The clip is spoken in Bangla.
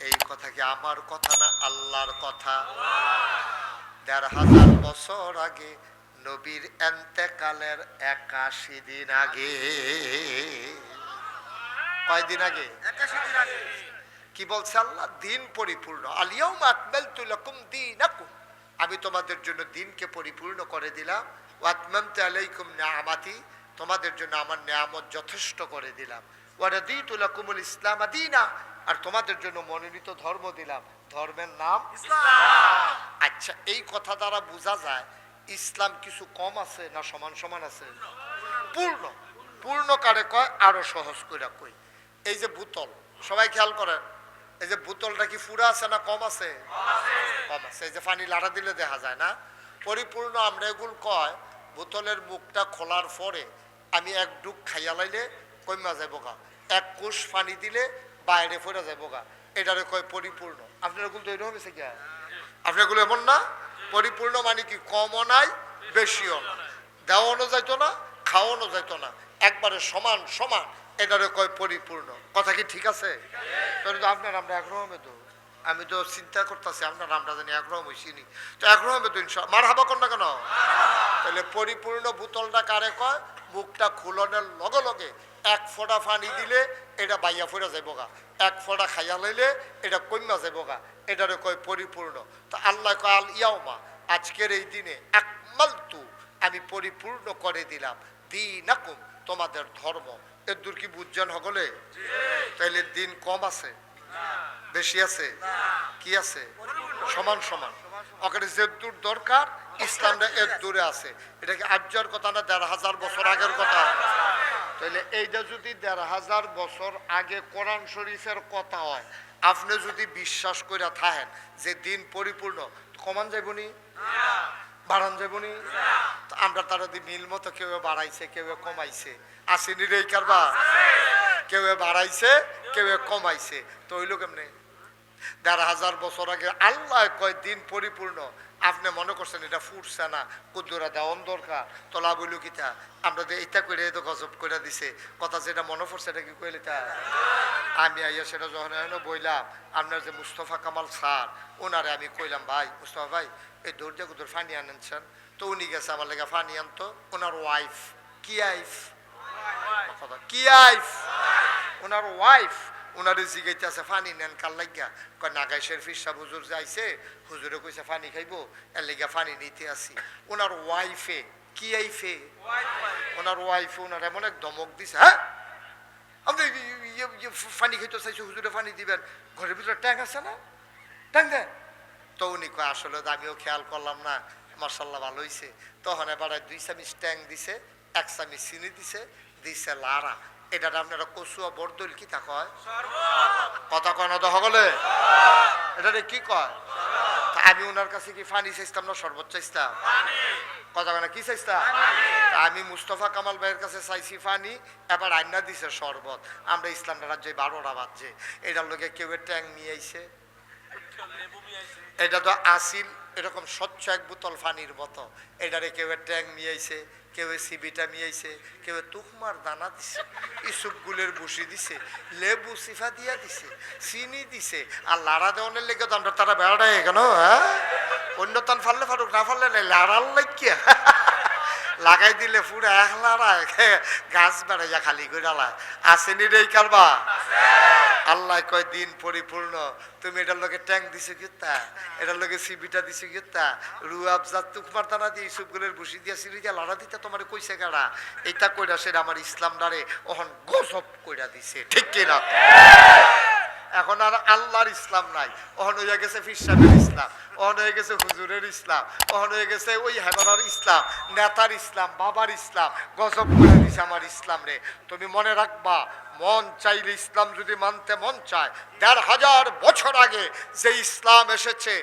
এই কথা কি আমার কথা না আল্লাহর কথা? দেড় হাজার বছর আগে নবীর এন্তেকালের একাশি দিন আগে। কয়দিন আগে? কি বলছে আল্লাহ? দিন পরিপূর্ণ। আলিয়াউম আকমালতু লাকুম দীনাকুম। আমি তোমাদের জন্য দিনকে পরিপূর্ণ করে দিলাম। ওয়াতমামতু আলাইকুম নিয়ামাতি, তোমাদের জন্য আমার নিয়ামত যথেষ্ট করে দিলাম। ওয়ারাদিতু লাকুমুল ইসলাম দীনা আর তোমাদের জন্য মনোনীত ধর্ম দিলাম। ধর্মের নাম আচ্ছা এই কথা দ্বারা বোঝা যায়, ইসলাম কিছু কম আছে না সমান সমান আছে? পূর্ণ। পূর্ণ কারে কয়? আরও সহজ করে কই। এই যে বোতল, সবাই খেয়াল করেন। এই যে বোতলটা কি ফুরা আছে না কম আছে? কম আছে। এই যে পানি লাড়া দিলে দেখা যায় না? পরিপূর্ণ আমরা এগুলো কয়, বোতলের মুখটা খোলার পরে আমি এক ডুব খাইয়া লাইলে কইমা যাব গা। এক কোষ পানি দিলে বাইরে ফেরা যাব গা। এটারে কয় পরিপূর্ণ। আপনার এগুলো তো এরকম হয়েছে কি আপনার এগুলো এমন না? পরিপূর্ণ মানে কি কমও নাই, বেশিও না। দেওয়ানো যাইতো না খাওয়ানো যাইতো না। একবারে সমান সমান। এটারে কয় পরিপূর্ণ। কথা কি ঠিক আছে? তো আপনার আমরা একরকমে তো। আমি তো চিন্তা করতেছি, আপনার আমরা জানি একরকম হয়েছিনি তো তো ইনশা মার হাবা না কেন? তাহলে পরিপূর্ণ বোতলটা কারে কয়? মুখটা খুলনের লগে লগে এক ফোঁটা পানি দিলে এটা বাইয়া ফোরা যাইব গা। এক ফোঁটা খাইয়া লইলে এটা কন্যা যাইব গা। এটারে কয় পরিপূর্ণ। তো আল্লাহ কয়, আল ইয়াও মা আজকের এই দিনে একমালতু আমি পরিপূর্ণ করে দিলাম। দিনাকুম, তোমাদের ধর্ম। এর দূর কি বুঝছেন হগলে তাইলে দিন কম আছে? বেশি আছে? কি আছে? সমান সমান। ওখানে যে দূর দরকার, ইসলামটা এর দূরে আছে। এটা কি আর্যর কথা না দেড় হাজার বছর আগের কথা? তাহলে এইটা যদি দেড় হাজার বছর আগে কোরআন শরীফের কথা হয়, আপনি যদি বিশ্বাস করে থাকেন যে দিন পরিপূর্ণ কমান যাইবনি বাড়ান যাইবনি তো আমরা তারা যদি মিল মতো কেউ বাড়াইছে কেউ কমাইছে। আসেনি রে কারবার? কারবা কেউ বাড়াইছে কেউ কমাইছে। তো ওই লোক এমনি দেড় হাজার বছর আগে আল্লাহ কয় দিন পরিপূর্ণ। আপনি মনে করছেন এটা ফুটছে না কুদ্দুরা দেওয়ান দরকার তোলা বইল কিতা আমরা তো এটা করে তো গজব করে দিছে কথা যেটা মনে পড়ছে এটা কি কইলে তা? আমি আইয়া সেটা যখন বইলাম আপনার যে মুস্তফা কামাল স্যার ওনারে আমি কইলাম ভাই মুস্তফা ভাই এই দৌড়টা কুদুর ফানি আনেনছেন তো উনি গেছে আমার লেগে ফানি আনতো ওনার ওয়াইফ কি আইফ কথা কি আইফ ওনার ওয়াইফ ওনারে জিগাইতে আছে, ফানি নেন কাল লাগিয়া? কয়, নাগাইশের ফিরসা হুজুর যাইছে হুজুরে কইছে ফানি খাইবো, এর লেগা ফানি নিতে আসি। ওনার ওয়াইফে, কি আইফে? ওনার ওয়াইফে ওনার এমন এক ধমক দিছে হ্যাঁ? আপনি ফানি খাইতে চাইছে, হুজুরে ফানি দিবেন। ঘরের ভিতরে ট্যাঙ্ক আছে না? ট্যাঙ্ক দেন। তো উনি কয়, আসলে আমিও খেয়াল করলাম না মার্শাল্লাহ ভালো হইছে। তখন এবারে দুই চামিচ ট্যাং দিছে, এক চামিচ চিনি দিছে দিছে লারা। এটা আপনারা কচুয়া বরদল কি তা কয়? কথা কয় না তো হগলে? এটা কি কয়? আমি ওনার কাছে কি ফানি চাইতাম না শরবত চাইতাম কথা কয় না কি চাইতাম আমি মুস্তফা কামাল ভাইয়ের কাছে চাইছি ফানি এবার আইনা দিছে শরবত। আমরা ইসলাম রাজ্যে বারোটা বাজছে। এটার লোকে কেউ ট্যাং নিয়ে আইছে। এটা তো আসিল এরকম স্বচ্ছ এক বোতল ফানির মতো। এটারে কেউ ট্যাং নিয়ে আইছে। কেউ সিবিটা নিয়ে আইছে, কেউ তুকমার দানা দিছে ইসুপ গুলের বসি দিছে, লেবু সিফা দিয়া দিছে, চিনি দিছে, আর লাড়া দেওয়ানের লেগে তো তারা বেড়ায় কেন হ্যাঁ? অন্য তান ফাললে ফারুক না ফাললে নাই, লাড়ার লাগিয়া। লাগাই দিলে পুরো এক লাড়ায় গাছ বেড়াইয়া খালি করে লায়। আসেনি রে কারবা আল্লাহ কয়, দিন পরিপূর্ণ। তুমি এটার লোকে ট্যাঙ্ক দিছো গিতা এটার লোকে সিবিটা দিছে রু রুয়াবজা তুকমার দানা দিয়ে ইসুপগুলের বসি দিয়া সিঁড়ি দিয়া লড়া দিতে তোমার কইছে গাড়া এইটা কইরা সেটা আমার ইসলাম ডারে ওহন গজব কইরা দিছে। ঠিক কিনা? এখন আর আল্লাহর ইসলাম নাই। অহন হয়ে গেছে ফিসাবের ইসলাম, অহন হয়ে গেছে হুজুরের ইসলাম, অহন হয়ে গেছে ওই হেমার ইসলাম, নেতার ইসলাম, বাবার ইসলাম, গজব করে দিছে আমার ইসলাম রে। তুমি মনে রাখবা, মন চাইলে ইসলাম যদি মানতে মন চায়, দেড় হাজার বছর আগে যে ইসলাম এসেছে